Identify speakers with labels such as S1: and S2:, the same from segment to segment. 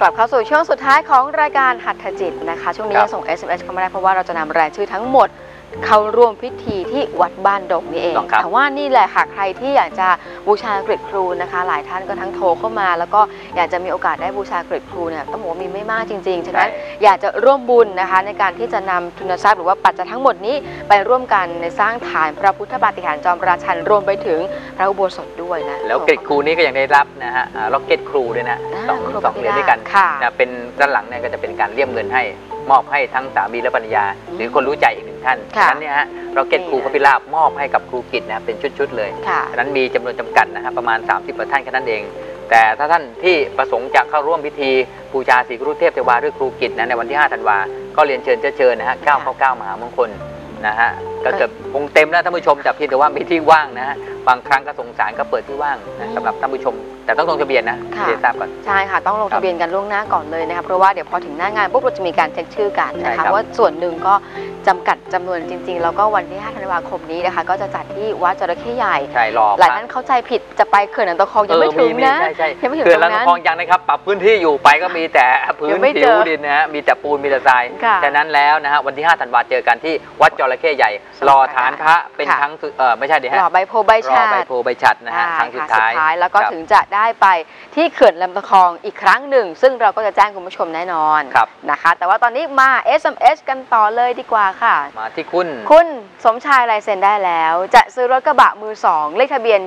S1: กลับเข้าสู่ช่วงสุดท้ายของรายการหัตถจิตนะคะ ช่วงนี้
S2: ครับ
S1: ยังส่ง SMS เข้ามาได้เพราะว่าเราจะนำรายชื่อทั้งหมด เข้าร่วมพิธีที่วัดบ้านดงนี่เอง
S2: ต้องครับ
S1: แต่ว่านี่แหละค่ะใครที่อยากจะบูชากริดครูนะคะ หลายท่านก็ทั้งโทรเข้ามา แล้วก็อยากจะมีโอกาสได้บูชากริดครูเนี่ยต้องบอกว่ามีไม่มากจริงๆ ฉะนั้นอยากจะร่วมบุญนะคะ ในการที่จะนำทุนทรัพย์หรือว่าปัจจัยทั้งหมดนี้ไปร่วมกันในสร้างฐานพระพุทธบาติหารจอมราชันรวมไปถึงพระอุโบสถด้วยนะ
S2: แล้วเกตครูนี้ก็ยังได้รับนะฮะล็อกเก็ตครูด้วยนะาสอง
S1: ครู
S2: สองเหรียญด้วยกัน
S1: ค่ะ
S2: นะเป็นด้านหลังเนี่ยก็จะเป็นการเลี่ยมเงินให้ มอบให้ทั้งสามีและภรรยา หรือคนรู้ใจอีกหนึ่งท่าน
S1: ค่ะ
S2: ฉะนั้นเนี่ยฮะล็อกเก็ตครูพระพิราบมอบให้กับครูกิจนะเป็นชุดๆเลย
S1: ค่ะ
S2: ฉะนั้นมีจำนวนจำกัดนะฮะประมาณ 30กว่าท่านแค่นั้นเอง แต่ถ้าท่านที่ประสงค์จะเข้าร่วมพิธีบูชาศรีกรุเทพเทวาด้วยครูกิจนะในวันที่5ธันวาก็เรียนเชิญเจะเชิญนะฮะ999มหามงคลนะฮะก็เกือบคงเต็มแล้วท่านผู้ชมแต่เพียงแต่ว่ามีที่ว่างนะฮะบางครั้งก็สงสารก็เปิดที่ว่างนะสำหรับท่านผู้ชม แต่ต้องลงทะเบียนนะ
S1: ค่ะ
S2: เรียนทราบก่อน
S1: ใช่ค่ะ ต้องลง
S2: ครับ
S1: ทะเบียนกันล่วงหน้าก่อนเลยนะคะเพราะว่าเดี๋ยวพอถึงหน้างานปุ๊บเราจะมีการเช็คชื่อกันนะ
S2: ใช่
S1: คะ
S2: ครับ
S1: ว่าส่วนหนึ่งก็จำกัดจำนวนจริง ๆ แล้วก็วันที่ 5 ธันวาคมนี้นะคะ ก็จะจัดที่วัดจระเข้ใหญ่
S2: ใช่รอ
S1: หลายท่านเข้าใจผิดจะไปเขื่อนอันตะคองยังไม่ถึงนะ
S2: ใช่ใช่
S1: ยังไม่ถึง
S2: เขื่อน
S1: ตร
S2: ลำ
S1: งนั้น
S2: คลองยังนะครับ ปรับพื้นที่อยู่ไปก็มีแต่พื้
S1: ยั
S2: น
S1: งไม่
S2: ผิ
S1: เจ
S2: ว
S1: อ
S2: ดินนะฮะมีแต่ปูนมีแต่ทราย
S1: ค่ะ
S2: ฉะนั้นแล้วนะฮะวันที่5ธันวาเจอกันที่วัดจระเข้ใหญ่ รอฐานพระเป็น
S1: ค่ะ
S2: ครั้งสุดเออไม่ใช่ดิฮะ
S1: หล่อใบโพใบ
S2: รอ
S1: ชา
S2: ใบ
S1: ติ
S2: โพใบฉัดนะฮะ
S1: ใช่
S2: ครั้งสุด
S1: ค่ะ
S2: ท้าย
S1: ท้าย แล้วก็
S2: ครับ
S1: ถึงจะได้ไปที่เขื่อนลำตะคองอีกครั้งหนึ่ง ซึ่งเราก็จะแจ้งคุณผู้ชมแน่นอน
S2: ครับ
S1: นะคะ แต่ว่าตอนนี้มา SMS กันต่อเลยดีกว่าค่ะ
S2: มาที่คุณ
S1: คุณสมชายลายเซ็นได้แล้ว จะซื้อรถกระบะมือสองเลขทะเบียน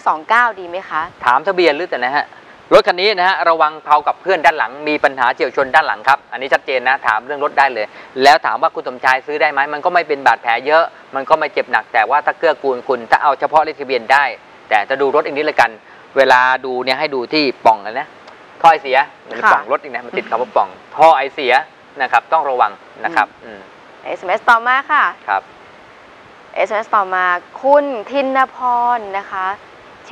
S1: 7529 ดีไหมคะ
S2: ถามทะเบียนหรือแต่นะฮะ รถคันนี้นะฮะระวังเพากับเพื่อนด้านหลัง มีปัญหาเฉียวชนด้านหลังครับ อันนี้ชัดเจนนะถามเรื่องรถได้เลย แล้วถามว่าคุณสมชายซื้อได้ไหมมันก็ไม่เป็นบาดแผลเยอะ มันก็ไม่เจ็บหนักแต่ว่าถ้าเกื้อกูลคุณถ้าเอาเฉพาะเลขทะเบียนได้ แต่จะดูรถอีกนิดเลยกัน เวลาดูเนี่ยให้ดูที่ปล่องเลยนะท่อไอเสียเหมือน
S1: ค่ะ
S2: ปล่องรถอีกนะมันติดคำว่าปล่องท่อไอเสียนะครับต้องระวังนะครับอืม
S1: SMS ต่อมาค่ะ
S2: ครับ
S1: SMS ต่อมาคุณทินพรนะคะ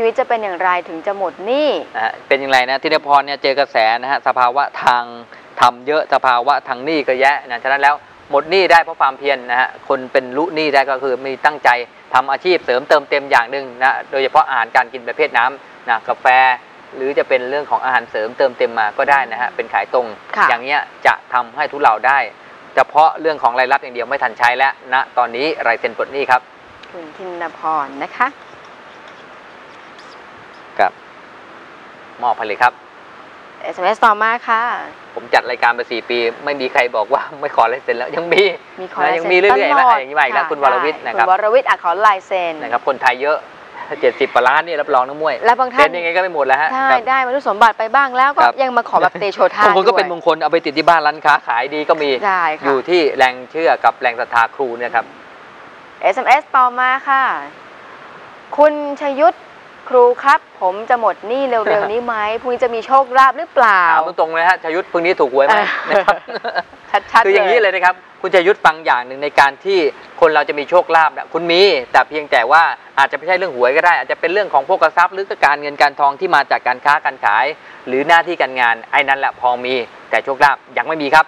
S1: ชีวิตจะเป็นอย่างไรถึงจะหมดหนี้
S2: นะฮะเป็นอย่างไรนะธินพรเนี่ยเจอกระแสนะฮะสภาวะทางทำเยอะสภาวะทางหนี้ก็แยะนะฉะนั้นแล้วหมดหนี้ได้เพราะความเพียรนะฮะคนเป็นลุหนี้ได้ก็คือมีตั้งใจทำอาชีพเสริมเติมเต็มอย่างหนึ่งนะโดยเฉพาะอาหารการกินประเภทน้ำนะกาแฟ หรือจะเป็นเรื่องของอาหารเสริมเติมเต็มมาก็ได้นะฮะเป็นขายตรง
S1: ค่ะ
S2: อย่างเงี้ยจะทำให้ทุเราได้ เฉพาะเรื่องของรายรับอย่างเดียวไม่ทันใช้แล้วณตอนนี้รายเซ็นปลดหนี้ครับ
S1: คุณทินพรนะคะ
S2: ครับ มอบไปเลยครับ
S1: SMS ต่อมาค่ะ
S2: ผมจัดรายการมาสี่ปี ไม่มีใครบอกว่าไม่ขอลายเซ็นแล้วยังมี
S1: มีขอ
S2: นะ
S1: ลาย
S2: ยัง
S1: เซ็น
S2: มีเรื่อยๆ
S1: ต
S2: นะ
S1: ลอด
S2: อย่างนี้มาอีกแล้วะคุณวรวิทย์
S1: ใช่
S2: นะครับ
S1: คุณวรวิทย์อะขอลายเซ็น
S2: นะครับ คนไทยเยอะเจ็ดสิบล้านนี่รับรองน้ำมวย
S1: และบางท่า
S2: เป็นนยังไงก็ไม่หมดแล้วฮะ
S1: ใช่
S2: ครับ
S1: ได้มนุษย์สมบัติไปบ้างแล้วก็
S2: ครับ
S1: ยังมาขอแบบเตโชท่า
S2: บางคนก็
S1: ด้วย
S2: เป็นมงคลเอาไปติดที่บ้านร้านค้าขายดีก็มี
S1: ได้
S2: อ
S1: ค่ะ
S2: ยู่ที่แรงเชื่อกับแรงศรัทธาครูเนะครับ
S1: SMS ต่อมาค่ะ คุณชยุทธ ครูครับ ผมจะหมดหนี้เร็วๆนี้ไหมพรุ่งนี้จะมีโชคลาภหรือเปล่า
S2: ถามตรงๆเลยฮะชยุทธพรุ่งนี้ถูกหวยไหม
S1: เออ
S2: นะครับ
S1: ชัดๆ
S2: คืออย่างนี้เลยนะครับ คุณจะยุทธฟังอย่างหนึ่งในการที่คนเราจะมีโชคลาภนะคุณมีแต่เพียงแต่ว่าอาจจะไม่ใช่เรื่องหวยก็ได้ อาจจะเป็นเรื่องของพวกทรัพย์หรือก็การเงินการทองที่มาจากการค้าการขาย หรือหน้าที่การงานไอ้นั่นแหละพอมีแต่โชคลาภยังไม่มีครับ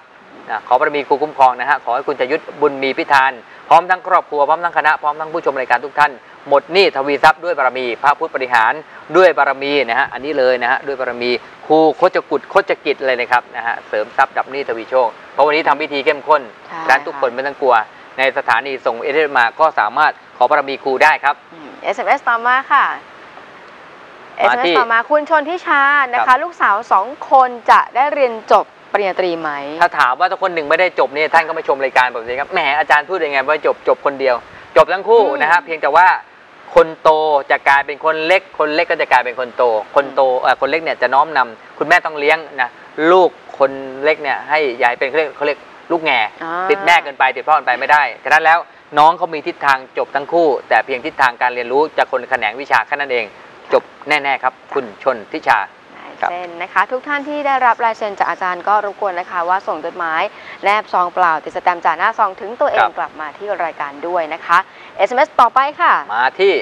S2: นะขอบารมีครูคุ้มครองนะฮะขอให้คุณจะยุทธบุญมีพิธานพร้อมทั้งครอบครัวพร้อมทั้งคณะพร้อมทั้งผู้ชมรายการทุกท่าน หมดหนี้ทวีทรัพย์ด้วยบารมี พระพุทธบริหารด้วยบารมีนะฮะอันนี้เลยนะฮะด้วยบารมีครูโคจกุฎโคจกิจเลยนะครับนะฮะเสริมทรัพย์ดับหนี้ทวีโชคเพราะวันนี้ทำพิธีเข้มข้น
S1: ใช่
S2: ดังนั้นทุกคนไม่ต้องกลัว ในสถานีส่งเอเดมาก็สามารถขอบารมีครูได้ครับ
S1: อืม SMS ต่อมาค่ะ
S2: มา
S1: SMS
S2: ที่
S1: ต่อมาคุณชนทิชานะ
S2: ครั
S1: คะ
S2: บ
S1: ลูกสาวสองคนจะได้เรียนจบปริญญาตรีไหม
S2: ถ้าถามว่าถ้าคนหนึ่งไม่ได้จบเนี่ยท่านก็ไม่ชมรายการแบบนี้ครับแหมอาจารย์พูดยังไงว่าจบจบคนเดียว จบทั้งคู่
S1: อืม
S2: นะฮะเพียงแต่ว่า คนโตจะกลายเป็นคนเล็ก คนเล็กก็จะกลายเป็นคนโต คนโตเอ่อคนเล็กเนี่ยจะน้อมนำคุณแม่ต้องเลี้ยงนะลูกคนเล็กเนี่ยให้ยายเป็นเขาเรียกเขาเรียกลูกแง่
S1: อ่า
S2: ติดแม่เกินไปติดพ่อเกินไปไม่ได้ฉะนั้นแล้วน้องเขามีทิศทางจบทั้งคู่ แต่เพียงทิศทางการเรียนรู้จากคนแขนงวิชาแค่นั้นเอง จบแน่ ๆ ครับ คุณชนทิชา
S1: ลาย
S2: ครับ
S1: เซ็นนะคะ ทุกท่านที่ได้รับลายเซ็นจากอาจารย์ก็รบกวนนะคะว่าส่งจดหมายแนบซองเปล่า ติดสแตมป์จากหน้าซองถึงตัวเองกลับมาที่รายการด้วยนะคะ SMS ต่อไปค่ะ
S2: มาที่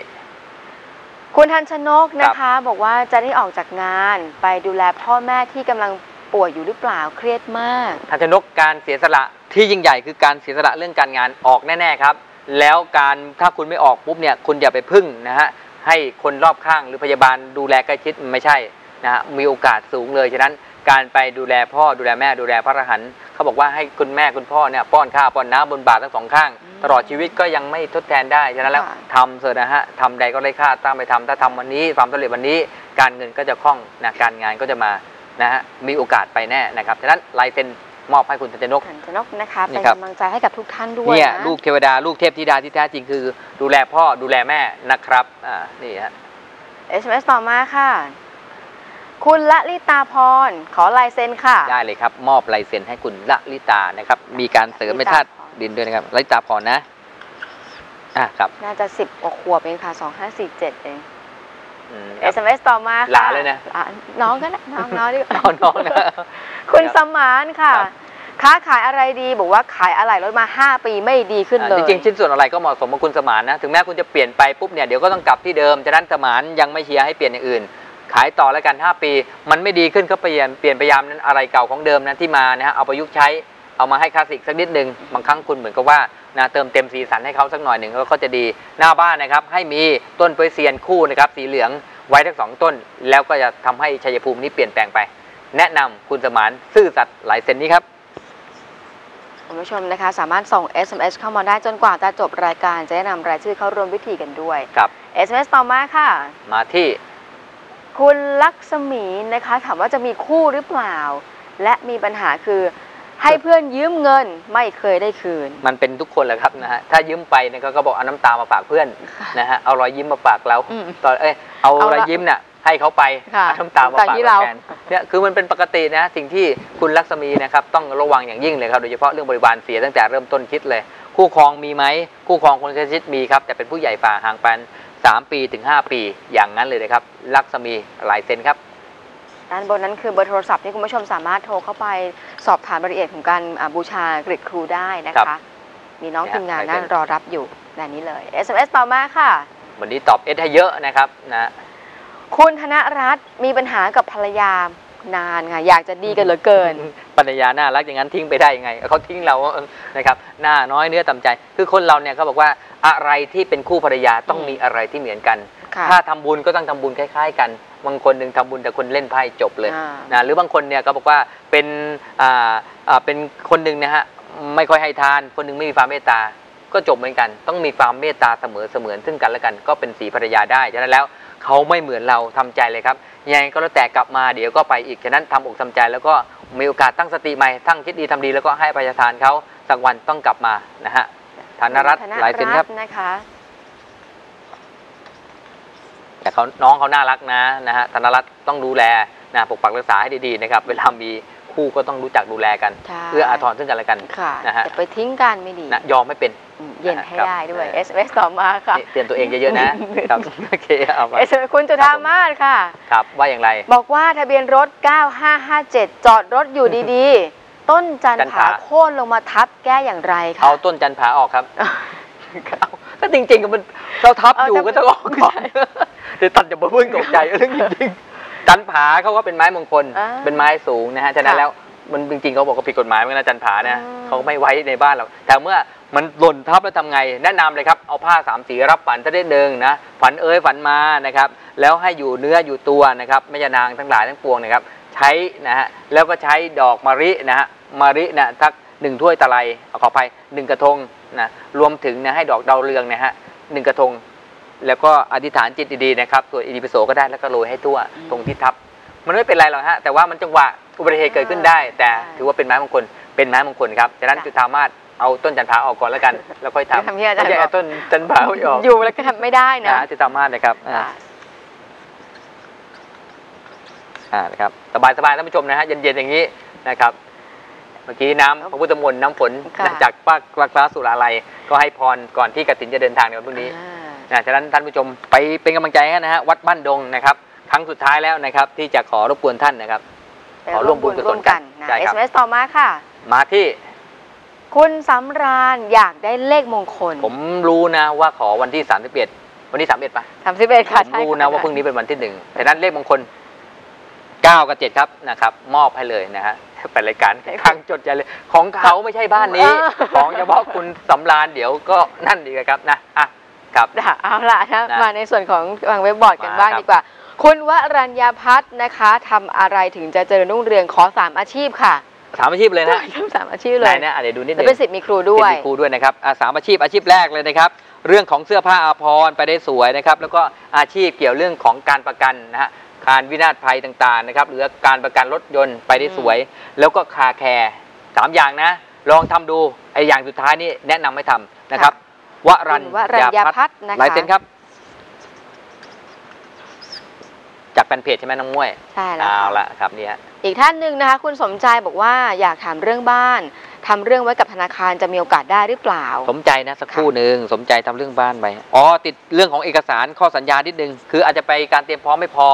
S1: คุณทันชนกนะคะ บอกว่าจะได้ออกจากงานไปดูแลพ่อแม่ที่กำลังป่วยอยู่หรือเปล่าเครียดมาก
S2: ทันชนกการเสียสละที่ยิ่งใหญ่คือการเสียสละเรื่องการงานออกแน่ๆครับ แล้วการถ้าคุณไม่ออกปุ๊บเนี่ยคุณอย่าไปพึ่งนะฮะให้คนรอบข้างหรือพยาบาลดูแลใกล้ชิดมันไม่ใช่ นะฮะมีโอกาสสูงเลยฉะนั้นการไปดูแลพ่อดูแลแม่ดูแลพระอรหันต์เขาบอกว่าให้คุณแม่คุณพ่อเนี่ยป้อนข้าวป้อนน้ำบนบาตรทั้งสองข้าง
S1: อืม
S2: ตลอดชีวิตก็ยังไม่ทดแทนได้ฉะนั้นแล้ว
S1: ค่ะ
S2: ทำเถอะนะฮะทำใดก็ได้ค่าตามไปทำถ้าทำวันนี้ความสำเร็จวันนี้ การเงินก็จะคล่องนะการงานก็จะมานะฮะมีโอกาสไปแน่นะครับฉะนั้นลายเซ็นมอบให้คุณธัญญนก
S1: ขันชนกนะคะเป็น
S2: นี่ครับ
S1: กำลังใจให้กับทุกท่านด้วย
S2: เนี่ย
S1: นะ
S2: ลูกเทวดาลูกเทพธิดาที่แท้จริงคือ ดูแลพ่อดูแลแม่นะครับอ่านี่ฮะ
S1: SMS ต่อมาค่ะ คุณละลิตาพร ขอลายเซ็นค่ะ
S2: ได้เลยครับ มอบลายเซ็นให้คุณละลิตานะครับ มีการเสริมในธาตุดินด้วยนะครับละลิตาพรนะอะครับ
S1: น่าจะสิบกว่าขวบเองค่ะสองห้าสี่เจ็ดเอง
S2: อืมครับ
S1: SMS ต่อมาค่ะ
S2: หลานเลยนะ
S1: อ่น้องก็ได้น้องน้องดีกว่า
S2: เอาน้องนะ
S1: คุณสมานค่ะ
S2: ครับ
S1: ค้าขายอะไรดีบอกว่าขายอะไรรถมา 5 ปีไม่ดีขึ้นเลย
S2: อ่าจริงๆชิ้นส่วนอะไรก็เหมาะสมกับคุณสมานนะ ถึงแม้คุณจะเปลี่ยนไปปุ๊บเนี่ยเดี๋ยวก็ต้องกลับที่เดิมฉะนั้นสมานยังไม่เชียร์ให้เปลี่ยนอย่างอื่น ขายต่อแล้วกัน 5 ปี มันไม่ดีขึ้นก็เปลี่ยนเปลี่ยนพยายามนั้นอะไรเก่าของเดิมนะที่มานะฮะเอาประยุกต์ใช้เอามาให้คลาสสิกสักนิดหนึ่งบางครั้งคุณเหมือนกับว่านะเติมเต็มสีสันให้เขาสักหน่อยหนึ่งก็จะดีหน้าบ้านนะครับให้มีต้นเปยเซียนคู่นะครับสีเหลืองไว้ทั้งสองต้น แล้วก็จะทำให้ชัยภูมินี้เปลี่ยนแปลงไป แนะนำคุณสมานซื่อสัตย์หลายเซนนี้ครับ
S1: คุณผู้ชมนะคะ สามารถส่ง SMS เข้ามาได้จนกว่าจะจบรายการจะได้นำรายชื่อเข้าร่วมวิธีกันด้วย
S2: ครับ
S1: SMS ต่อมาค่ะ
S2: มาที่
S1: คุณลักษมีนะคะ ถามว่าจะมีคู่หรือเปล่า และมีปัญหาคือให้เพื่อนยืมเงินไม่เคยได้คืน
S2: มันเป็นทุกคนแหละครับนะฮะถ้ายืมไปเนี่ยก็ก็บอกเอาน้ำตามาฝากเพื่อนนะฮะเอารอยยิ้มมาฝากเรา
S1: อืม
S2: ตอนเอ้ยเอา
S1: เอาละ
S2: รอยยิ้มน่ะให้เขาไป
S1: ค่ะ
S2: เอาน้ำตามาฝาก
S1: แต่ที่เรา
S2: แทนเนี่ยคือมันเป็นปกตินะสิ่งที่คุณลักษมีนะครับต้องระวังอย่างยิ่งเลยครับโดยเฉพาะเรื่องบริวารเสียตั้งแต่เริ่มต้นคิดเลย คู่ครองมีไหมคู่ครองคนใกล้ชิดมีครับแต่เป็นผู้ใหญ่ฝ่าห่างกัน 3 ปีถึง 5 ปี อย่างนั้นเลยนะครับ ลักษมีหลายเซนครับ
S1: ด้านบนนั้นคือเบอร์โทรศัพท์ที่คุณผู้ชมสามารถโทรเข้าไปสอบถามรายละเอียดของการอ่าบูชากริดครูได้นะ
S2: ครั
S1: คะ
S2: บ
S1: มีน้อง
S2: เนี่ย
S1: ทีมงาน
S2: ลายเซ็
S1: นั่
S2: น
S1: งรอรับอยู่แบบนี้เลย SMS ต่อมาค่ะ
S2: วันนี้ตอบเอสให้เยอะนะครับนะ
S1: คุณธนรัตน์มีปัญหากับภรรยา นานค่ะอยากจะดีกันเหลือเกิน
S2: ภรรยาน่ารักอย่างนั้นทิ้งไปได้ยังไงเขาทิ้งเรานะครับหน้าน้อยเนื้อต่ำใจ คือคนเราเนี่ยเขาบอกว่าอะไรที่เป็นคู่ภรรยาต้อง
S1: อืม
S2: มีอะไรที่เหมือนกัน
S1: ค่ะ
S2: ถ้าทำบุญก็ต้องทำบุญคล้าย ๆ กันบางคนหนึ่งทำบุญแต่คนเล่นไพ่จบเลย
S1: อ่า
S2: นะหรือบางคนเนี่ยก็บอกว่าเป็นอ่าอ่าเป็นคนหนึ่งนะฮะไม่ค่อยให้ทาน คนหนึ่งไม่มีความเมตตาก็จบเหมือนกัน ต้องมีความเมตตาเสมอเสมือนซึ่งกันและกัน ก็เป็นสีภรรยาได้ฉะนั้นแล้วเขาไม่เหมือนเราทำใจเลยครับยังไงก็แล้วแต่กลับมาเดี๋ยวก็ไปอีก ฉะนั้นทำอกทำใจ แล้วก็มีโอกาสตั้งสติใหม่ตั้งคิดดีทำดีแล้วก็ให้อภัยทานเขาสักวันต้องกลับมานะฮะธนรัตน์
S1: ธ
S2: หลายเซนครับ
S1: ตนะคะ
S2: แต่เขาน้องเขาน่ารักนะนะฮะธนรัตน์ต้องดูแลนะปกปักรักษาให้ดีๆนะครับ เวลามีคู่ก็ต้องรู้จักดูแลกัน
S1: ใช่
S2: เอื้ออาทรซึ่งกันและกัน
S1: ค่ะ
S2: นะฮะ
S1: จะไปทิ้งกันไม่ดี
S2: นะยอมไม่เป็น
S1: อืม เย็นให้
S2: ครับ
S1: ได้ด้วย
S2: เออ
S1: SMS ต่อมาค่ะ
S2: นี่เตือนตัวเองเยอะๆนะครับโอเคเอามา
S1: SMS คุณจุธามาศค่ะ
S2: ครับว่าอย่างไร
S1: บอกว่าทะเบียนรถ 9557 จอดรถอยู่ดีๆ ต้นจัน
S2: จัน
S1: ผา
S2: ผา
S1: โค่นลงมาทับแก้อย่างไรคะ
S2: เอาต้นจันผาออกครับเอาก็จริงๆก็มันเราทับอยู่
S1: เอา
S2: ก็ต้องออกก่อนเดี๋ยวตัดจะมาเพิ่งตกใจเรื่องจริงๆจันผาเขาก็เป็นไม้มงคล
S1: อ่า
S2: เป็นไม้สูงนะฮะฉะนั้น
S1: ค่ะ
S2: แล้วมันจริงๆเขาบอกว่าผิดกฎหมายเหมือนกันนะจันผาเนี่ย
S1: อืม
S2: เขาไม่ไว้ในบ้านเราแต่เมื่อ มันหล่นทับแล้วทำไง แนะนำเลยครับ เอาผ้าสามสีรับฝันสักนิดหนึ่งนะ ฝันเอ้ยฝันมานะครับ แล้วให้อยู่เนื้ออยู่ตัวนะครับแม่ยานางทั้งหลายทั้งปวงนะครับ ใช้นะฮะ แล้วก็ใช้ดอกมะรินะฮะ มะรินะทักหนึ่งถ้วยตะไลเอาขอไปหนึ่งกระทงนะ รวมถึงนะให้ดอกดาวเรืองนะฮะหนึ่งกระทง แล้วก็อธิษฐานจิตดีๆนะครับ ตัวอิติปิโสก็ได้แล้วก็โรยให้ทั่ว
S1: อืม
S2: ตรงที่ทับ มันไม่เป็นไรหรอกฮะ แต่ว่ามันจังหวะอุบัติเหตุเกิดขึ้นได้ แต่
S1: ใช่
S2: ถือว่าเป็นไม้มงคล เป็นไม้มงคลครับฉะนั้น
S1: จ้ะ
S2: จุธามาศ เอาต้นจันผาออกก่อนแล้วกัน แล้วค่อยทำ
S1: ทำที่อาจารย์
S2: ไม่ใช่
S1: บอก
S2: เอาต้นจันผาไม่ออก
S1: อยู่แล้วก็ทำไม่ได้นะ
S2: นะจุธามาศนะครับอ่า
S1: ค่ะ
S2: อ่านะครับสบายสบายๆท่านผู้ชมนะฮะเย็นๆอย่างนี้นะครับ เมื่อกี้น้ำพระพุทธมนต์น้ำฝน
S1: ค่ะ
S2: จากป้ากฟ้าสุราลัยก็ให้พรก่อนที่กฐินจะเดินทางในวันพรุ่งนี้
S1: อ่า
S2: นะฉะนั้นท่านผู้ชมไปเป็นกำลังใจให้นะฮะวัดบ้านดงนะครับครั้งสุดท้ายแล้วนะครับ ที่จะขอรบกวนท่านนะครับ
S1: ไป
S2: ขอร่วมบุญกุศล
S1: ร่วมกันนะ
S2: ใช่ครับ
S1: SMS ต่อมาค่ะ
S2: มาที่
S1: คุณสำราญอยากได้เลขมงคล
S2: ผมรู้นะว่าขอวันที่ 31 วันที่31ป่ะ
S1: สามสิบเอ็ดค่ะ
S2: ผม
S1: ใช่
S2: รู้
S1: ค่
S2: นะว่าพรุ่งนี้เป็นวันที่หนึ่งแต่นั้นเลขมงคล 9 กับ 7 ครับนะครับ มอบให้เลยนะฮะเป็นรายการข้างจดใจเลย ของเขาไม่ใช่บ้านนี้ ของเฉพาะคุณสำราญเดี๋ยวก็นั่นดีกว่าครับนะอะครับ
S1: ค่ะเอาล่ะนะ
S2: นะ
S1: มาในส่วนของทางเว็บบอร์ดกัน
S2: มา
S1: บ้าง
S2: ครับ
S1: ดีกว่า คุณวรัญญาพัฒน์นะคะทำอะไรถึงจะเจริญรุ่งเรืองขอสามอาชีพค่ะ
S2: สามอาชีพเลยนะ
S1: ทำสามอาชีพเล
S2: ไหน
S1: ย
S2: นะอะเดี๋ยวดูนิดนึ
S1: แล้ว
S2: ง
S1: เป็นสิทธิ์มีครูด้วย
S2: เป็นครูด้วยนะครับอะสามอาชีพอาชีพแรกเลยนะครับ เรื่องของเสื้อผ้าอาภรณ์ไปได้สวยนะครับ แล้วก็อาชีพเกี่ยวเรื่องของการประกันนะฮะการวินาศภัยต่างๆนะครับหรือการประกันรถยนต์ไปได้สวย แล้วก็คาแคร์สามอย่างนะ ลองทำดูไอ้อย่างสุดท้ายนี่แนะนำให้ทำนะครับวรัญ
S1: คุณวรัญญาพัฒน์นะคะ
S2: ลายเซ็นครับ จากแฟนเพจใช่ไหมน้องมวย
S1: ใช่แล้ว
S2: เอา
S1: ค่ะ
S2: ละครับเนี่ย
S1: อีกท่านหนึ่งนะคะ คุณสมใจบอกว่าอยากถามเรื่องบ้านทำเรื่องไว้กับธนาคารจะมีโอกาสได้หรือเปล่า
S2: สมใจนะสักครู่หนึ่งสมใจทำเรื่องบ้านไปอ๋อติดเรื่องของเอกสารข้อสัญญานิดนึง คืออาจจะไปการเตรียมพร้อมไม่พอ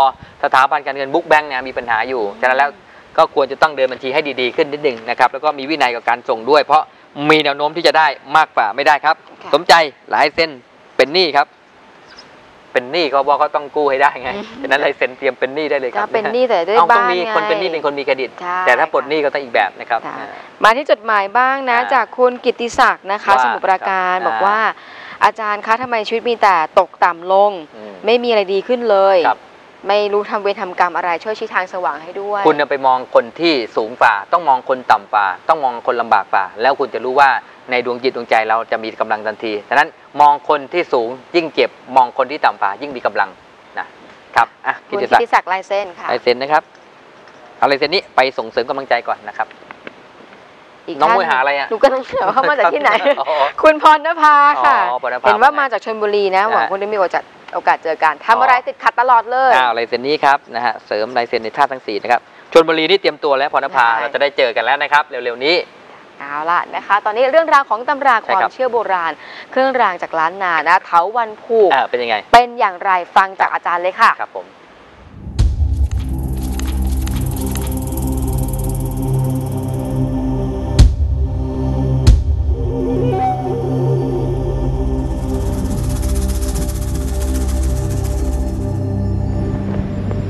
S2: สถาบันการเงินบุ๊กแบงค์เนี่ยมีปัญหาอยู่ฉะนั้นแล้วก็ควรจะต้องเดินบัญชีให้ดีๆขึ้นนิดนึงนะครับแล้วก็มีวินัยกับการส่งด้วย เพราะมีแนวโน้มที่จะได้มากกว่าไม่ได้ครับ
S1: ค่ะ
S2: สมใจหลายเส้นเป็นหนี้ครับ เป็นหนี้เขาบอกเขาต้องกู้ให้ได้ไง
S1: อืม
S2: ฉะนั้นลายเซ็นเตรียมเป็นหนี้ได้เลยค
S1: ก็
S2: รับ
S1: เป็นหนี้แต่ด้วย
S2: เอาต้
S1: บ้า
S2: อง
S1: น
S2: มี
S1: ไง
S2: คนเป็นหนี้เป็นคนมีเครดิต
S1: ใช่
S2: แต่ถ้าปลดหนี้ก็ต้องอีกแบบนะครับ
S1: ค่ะ
S2: อ่า
S1: มาที่จดหมายบ้างนะ
S2: อ่า
S1: จากคุณกิตติศักดิ์นะคะ
S2: ว่า
S1: สมุทรปราการ
S2: ครับ
S1: บอกว่า อาจารย์คะทำไมชีวิตมีแต่ตกต่ำลง
S2: อืม
S1: ไม่มีอะไรดีขึ้นเลย
S2: ครับ
S1: ไม่รู้ทำเวรทำกรรมอะไรช่วยชี้ทางสว่างให้ด้วย
S2: คุณน่ะไปมองคนที่สูงฝ่าต้องมองคนต่ำฝ่าต้องมองคนลำบากฝ่าแล้วคุณจะรู้ว่า ในดวงจิตดวงใจเราจะมีกำลังทันทีฉะนั้นมองคนที่สูงยิ่งเจ็บ มองคนที่ต่ำฝ่ายิ่งมีกำลังนะครับอะ
S1: คุ
S2: กิ
S1: ณ
S2: ติ
S1: กิ
S2: ศักดิ์
S1: ติศักดิ์ลายเส้นค่ะ
S2: ลายเซ็นนะครับเอาลายเซ็นนี้ไปส่งเสริมกำลังใจก่อนนะครับ
S1: อีก
S2: น้อง
S1: ท่
S2: มวยหาอะไรอะ
S1: หนูก็ต้องเชื่อว่าเข้ามาจากที่ไหน
S2: อ๋อ
S1: คุณพรณภาค่ะ
S2: อ๋อพรณภา
S1: เห็นว่ามาจากชลบุรีนะ
S2: อ่า
S1: หวังคุณได้มีโอกาสโอกาสเจอกันทำอะไร
S2: อ๋อ
S1: ติดขัดตลอดเลย
S2: อ้าวลายเซ็นนี้ครับนะฮะเสริมลายเซ็นในท่าตุทั้งสี่นะครับชนบุรีนี่เตรียมตัวแล้วพรณภา
S1: ใช่
S2: เราจะได้เจอกันแล้วนะครับ เร็วๆนี้
S1: เอาล่ะนะคะ ตอนนี้เรื่องราวของตำราค
S2: ใช่
S1: วา
S2: ครั
S1: ม
S2: บ
S1: เชื่อโบราณ เครื่องรางจากล้านนานะเถาวันผูก
S2: อ่าเป็นยังไง
S1: เป็นอย่างไรฟังจากอาจารย์เลยค่ะ
S2: ครับผม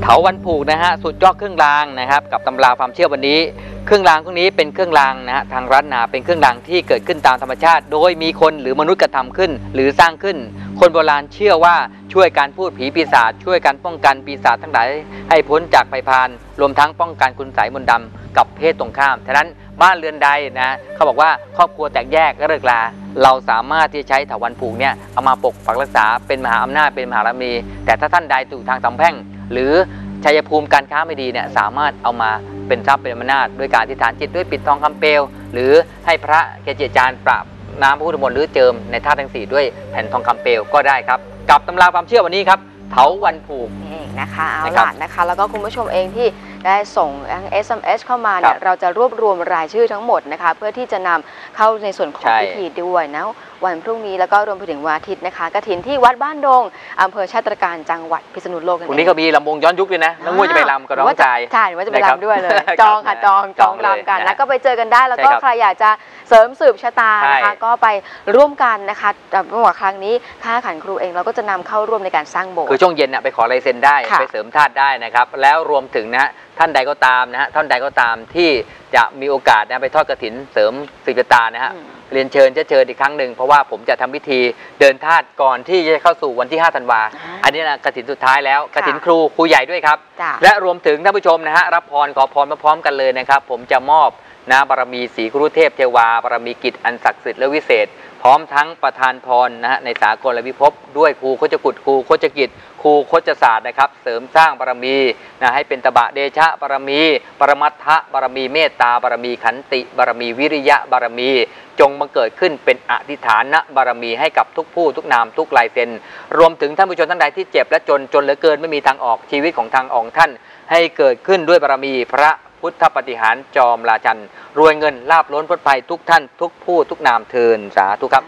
S2: เถาวันผูกนะฮะสุดยอดเครื่องรางนะครับ กับตำราความเชื่อวันนี้ เครื่องรางพวกนี้เป็นเครื่องรางนะฮะทางร้านนาเป็นเครื่องรางที่เกิดขึ้นตามธรรมชาติ โดยมีคนหรือมนุษย์กระทำขึ้น หรือสร้างขึ้น คนโบราณเชื่อว่าช่วยการพูดผีปีศาจช่วยการป้องกันปีศาจทั้งหลายให้พ้นจากภัยพานรวมทั้งป้องกันคุณไสยมนต์ดำกับเพศตรงข้ามฉะนั้นบ้านเรือนใดนะเขาบอกว่าครอบครัวแตกแยกก็เลิกลาเราสามารถที่จะใช้ถาวันผูกเนี่ยเอามาปกปักรักษาเป็นมหาอำนาจเป็นมหาบารมีแต่ถ้าท่านใดถูกทางสำแพ่ง หรือชัยภูมิการค้าไม่ดีเนี่ยสามารถเอามา เป็นทรัพย์เป็นอำนาจด้วยการอธิษฐานจิตด้วยปิดทองคำเปลว หรือให้พระเกจิอาจารย์ปราบน้ำพระพุทธมนต์หรือเจิมในธาตุทั้งสี่ด้วยแผ่นทองคำเปลวก็ได้ครับ กับตำราความเชื่อวันนี้ครับ เถาวันผูก
S1: นี่เองนะคะเอา
S2: นะครับ
S1: ล่ะนะคะ แล้วก็คุณผู้ชมเองที่ได้ส่งทั้ง SMS เข้ามาเนี่
S2: ครั
S1: ย
S2: บ
S1: เราจะรวบรวมรายชื่อทั้งหมดนะคะ เพื่อที่จะนำเข้าในส่วนของ
S2: ใช่
S1: พิธีด้วยนะวันพรุ่งนี้แล้วก็รวมไปถึงวันอาทิตย์นะคะกระถินที่วัดบ้านดงอำเภอชาติตรการจังหวัดพิษณุโลกนั่น
S2: วัน
S1: เอ
S2: นี้
S1: ง
S2: ก็มีลำวงย้อนยุคด้วยนะน้องมวยจะไปรำกับน้องชาย
S1: ใช่หรือว่าจะไป
S2: นะครับ
S1: รำด้วยเลย
S2: ครับ
S1: จองค่ะจองจอง
S2: จองเลย
S1: รำกัน
S2: นะ
S1: นะก็ไปเจอกันได้แล้วก็
S2: ใช่ครับ
S1: ใครอยากจะเสริมสืบชะตานะคะ
S2: ใช่
S1: ก็ไปร่วมกันนะคะแต่เมื่อวานครั้งนี้ค่าขันครูเองเราก็จะนำเข้าร่วมในการสร้างโบสถ์
S2: คือช่วงเย็นน่ะไปขอลายเซ็นได้
S1: ค่ะ
S2: ไปเสริมธาตุได้นะครับ แล้วรวมถึงนะฮะท่านใดก็ตามนะฮะท่านใดก็ตามที่จะมีโอกาสนะไปทอดกระถินเสริมสืบชะตานะฮะ
S1: อืม
S2: เรียนเชิญจะเชิญอีกครั้งหนึ่งเพราะว่าผมจะทำพิธีเดินธาตุก่อนที่จะเข้าสู่วันที่ 5 ธันวา
S1: อ่า
S2: อันนี้นะกระถินสุดท้ายแล้วกระถินครูครูใหญ่ด้วยครับ
S1: จ้ะ
S2: และรวมถึงท่านผู้ชมนะฮะรับพรขอพรมาพร้อมกันเลยนะครับ ผมจะมอบนะบารมีสีกรุเทพเทวาบารมีกิจอันศักดิ์สิทธิ์และวิเศษพ ร้อมทั้งประธานพรนะฮะในสากลและวิภพด้วยครูโคจกุฎครูโคจกิจครูโคจศาสตร์นะครับ เสริมสร้างบารมีนะให้เป็นตบะเดชะบารมี ปรมัตถะบารมีเมตตาบารมีขันติบารมีวิริยะบารมี จงบังเกิดขึ้นเป็นอธิฐานะบารมีให้กับทุกผู้ทุกนามทุกลายเซ็น รวมถึงท่านผู้ชมท่านใดที่เจ็บและจนจนเหลือเกินไม่มีทางออกชีวิตของทางออกท่าน ให้เกิดขึ้นด้วยบารมีพระ พุทธปฏิหารย์จอมราชัน รวยเงินลาบล้นพ้นภัยทุกท่านทุกผู้ทุกนามเทินสาธุครับ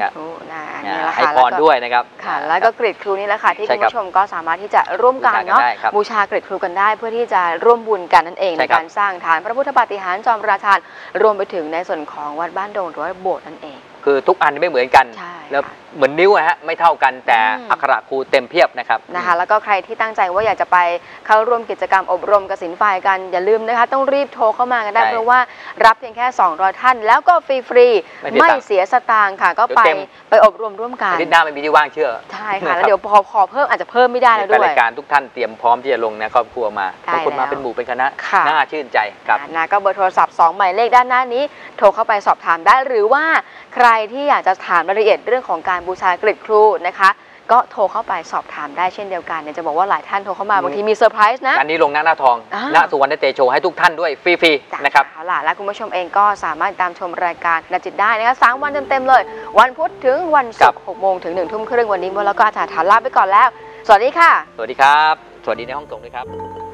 S1: สาธุนะนี่แหละ
S2: ให้
S1: ค่ะ
S2: พรด้วยนะครับ
S1: ค่ะ แล้วก็กริดครูนี่แหละค่ะที่
S2: ใช่
S1: คุณ
S2: ครับ
S1: ผู้ชมก็สามารถที่จะร่วมกัน
S2: บูชากัน
S1: เนาะ
S2: ได้ครับ
S1: บูชากริดครูกันได้เพื่อที่จะร่วมบุญกันนั่นเอง
S2: ใช่
S1: ใน
S2: ครับ
S1: การสร้างฐานพระพุทธปาฏิหารย์จอมราชันรวมไปถึงในส่วนของวัดบ้านดงหรือว่าโบสถ์นั่นเอง
S2: คือทุกอันไม่เหมือนกัน
S1: ใช่
S2: แล้ว
S1: ค่ะ
S2: เหมือนนิ้วอะฮะไม่เท่ากันแต่
S1: อืม
S2: อักขระครูเต็มเพียบนะครับ
S1: นะคะแล้วก็ใครที่ตั้งใจว่าอยากจะไปเข้าร่วมกิจกรรมอบรมกสินไฟกันอย่าลืมนะคะ ต้องรีบโทรเข้ามากันได้
S2: ใช่
S1: เพราะว่ารับเพียงแค่ 200 ท่าน แล้วก็ฟรี
S2: ไม่
S1: ๆ
S2: เสียตังค์
S1: ไม่เสียสตางค์ค่ะ ก็
S2: เดี๋ยว
S1: ไป
S2: เต็ม
S1: ไปอบรมร่วมกัน
S2: อาทิตย์หน้าไม่มีที่ว่างเชื่อ
S1: ใช่ค่ะ
S2: นะ
S1: แล้วเดี๋ยวพอขอเพิ่มอาจจะเพิ่มไม่ได้แล้ว
S2: แฟน
S1: ด้วย
S2: รายการทุกท่านเตรียมพร้อมที่จะลงนะครอบครัวมา
S1: ใช่
S2: บางคนมา
S1: แล้ว
S2: เป็นหมู่เป็นคณะ
S1: ค่ะ
S2: น่าชื่นใจครับ
S1: นะก็เบอร์โทรศัพท์ 2 หมายเลขด้านหน้านี้ โทรเข้าไปสอบถามได้หรือว่า ใครที่อยากจะถามรายละเอียดเรื่องของการบูชากริดครูนะคะ ก็โทรเข้าไปสอบถามได้เช่นเดียวกันเนี่ยจะบอกว่าหลายท่านโทรเข้ามา
S2: อืม
S1: บางทีมีเซอร์ไพรส์นะ
S2: อันนี้ลงหน้าหน้าทอง
S1: อ่า
S2: ณสุวรรณเตโชให้ทุกท่านด้วยฟรี
S1: จ้
S2: ๆนะครับ
S1: เอาล่ะและคุณผู้ชมเองก็สามารถตามชมรายการนัดจิตได้นะคะสามวันเต็มๆเลย วันพุธถึงวันศุ
S2: ครั
S1: ก
S2: บ
S1: ร์หกโมงถึงหนึ่งทุ่มครึ่งวันนี้มดแล้วก็อาจารย์ฐานลาไปก่อนแล้ว สวัสดีค่ะ
S2: สวัสดีครับ สวัสดีในห้องส่งด้วยครับ